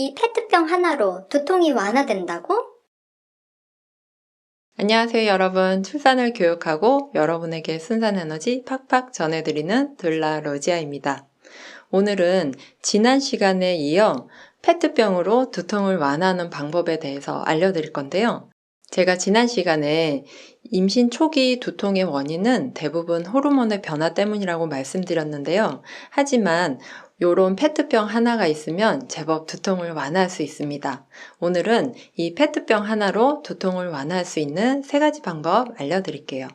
이 페트병 하나로 두통이 완화된다고? 안녕하세요, 여러분. 출산을 교육하고 여러분에게 순산 에너지 팍팍 전해드리는 둘라 로지아입니다. 오늘은 지난 시간에 이어 페트병으로 두통을 완화하는 방법에 대해서 알려드릴 건데요. 제가 지난 시간에 임신 초기 두통의 원인은 대부분 호르몬의 변화 때문이라고 말씀드렸는데요. 하지만 요런 페트병 하나가 있으면 제법 두통을 완화할 수 있습니다. 오늘은 이 페트병 하나로 두통을 완화할 수 있는 세 가지 방법 알려드릴게요.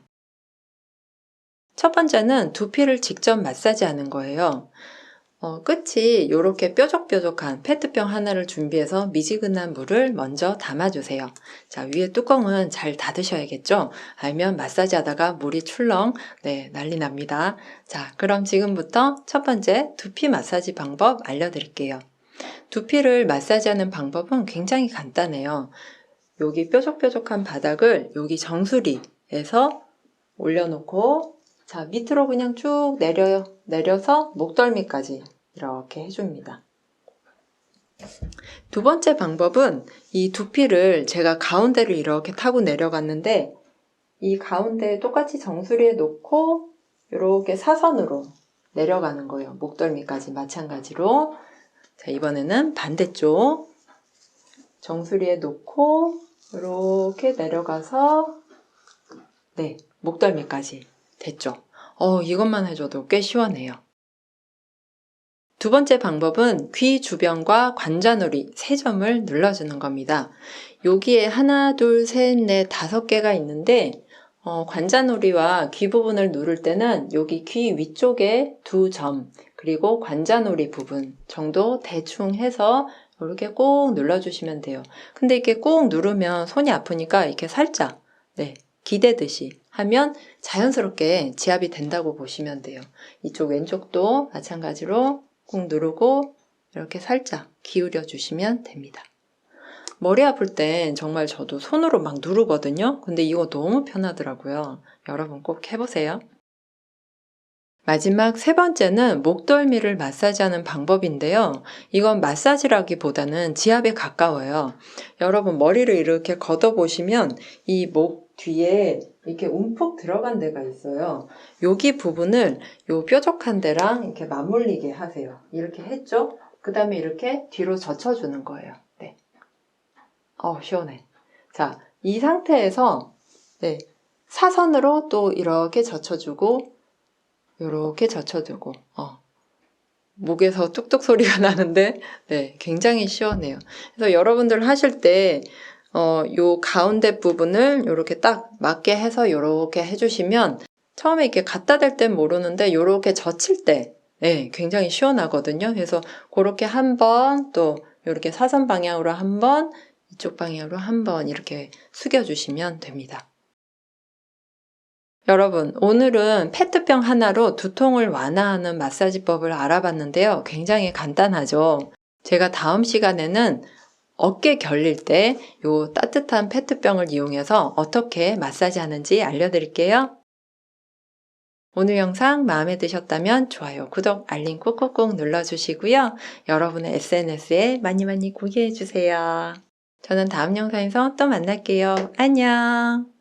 첫 번째는 두피를 직접 마사지하는 거예요. 어, 끝이 이렇게 뾰족뾰족한 페트병 하나를 준비해서 미지근한 물을 먼저 담아주세요. 자, 위에 뚜껑은 잘 닫으셔야겠죠? 알면 마사지 하다가 물이 출렁, 네, 난리 납니다. 자, 그럼 지금부터 첫 번째 두피 마사지 방법 알려드릴게요. 두피를 마사지하는 방법은 굉장히 간단해요. 여기 뾰족뾰족한 바닥을 여기 정수리에서 올려놓고 자, 밑으로 그냥 쭉 내려, 내려서 목덜미까지 이렇게 해줍니다. 두 번째 방법은 이 두피를 제가 가운데를 이렇게 타고 내려갔는데 이 가운데 똑같이 정수리에 놓고 이렇게 사선으로 내려가는 거예요. 목덜미까지 마찬가지로. 자, 이번에는 반대쪽 정수리에 놓고 이렇게 내려가서 네, 목덜미까지 됐죠. 어, 이것만 해줘도 꽤 시원해요. 두 번째 방법은 귀 주변과 관자놀이 세 점을 눌러주는 겁니다. 여기에 하나, 둘, 셋, 넷, 다섯 개가 있는데 어, 관자놀이와 귀 부분을 누를 때는 여기 귀 위쪽에 두 점, 그리고 관자놀이 부분 정도 대충 해서 이렇게 꼭 눌러주시면 돼요. 근데 이렇게 꼭 누르면 손이 아프니까 이렇게 살짝, 네, 기대듯이 하면 자연스럽게 지압이 된다고 보시면 돼요. 이쪽 왼쪽도 마찬가지로 꾹 누르고 이렇게 살짝 기울여 주시면 됩니다. 머리 아플 땐 정말 저도 손으로 막 누르거든요. 근데 이거 너무 편하더라고요. 여러분 꼭 해보세요. 마지막 세 번째는 목덜미를 마사지하는 방법인데요. 이건 마사지라기보다는 지압에 가까워요. 여러분 머리를 이렇게 걷어보시면 이 목 뒤에 이렇게 움푹 들어간 데가 있어요. 여기 부분을 요 뾰족한 데랑 이렇게 맞물리게 하세요. 이렇게 했죠? 그 다음에 이렇게 뒤로 젖혀주는 거예요. 네. 어, 시원해. 자, 이 상태에서, 네. 사선으로 또 이렇게 젖혀주고, 이렇게 젖혀두고, 어. 목에서 뚝뚝 소리가 나는데, 네. 굉장히 시원해요. 그래서 여러분들 하실 때, 어, 요 가운데 부분을 이렇게 딱 맞게 해서 이렇게 해주시면 처음에 이렇게 갖다 댈 땐 모르는데 이렇게 젖힐 때 네, 굉장히 시원하거든요. 그래서 그렇게 한 번 또 이렇게 사선 방향으로 한 번 이쪽 방향으로 한 번 이렇게 숙여주시면 됩니다. 여러분, 오늘은 페트병 하나로 두통을 완화하는 마사지법을 알아봤는데요. 굉장히 간단하죠. 제가 다음 시간에는 어깨 결릴 때 요 따뜻한 페트병을 이용해서 어떻게 마사지 하는지 알려드릴게요. 오늘 영상 마음에 드셨다면 좋아요, 구독, 알림 꾹꾹꾹 눌러주시고요. 여러분의 SNS에 많이 많이 공유해주세요. 저는 다음 영상에서 또 만날게요. 안녕!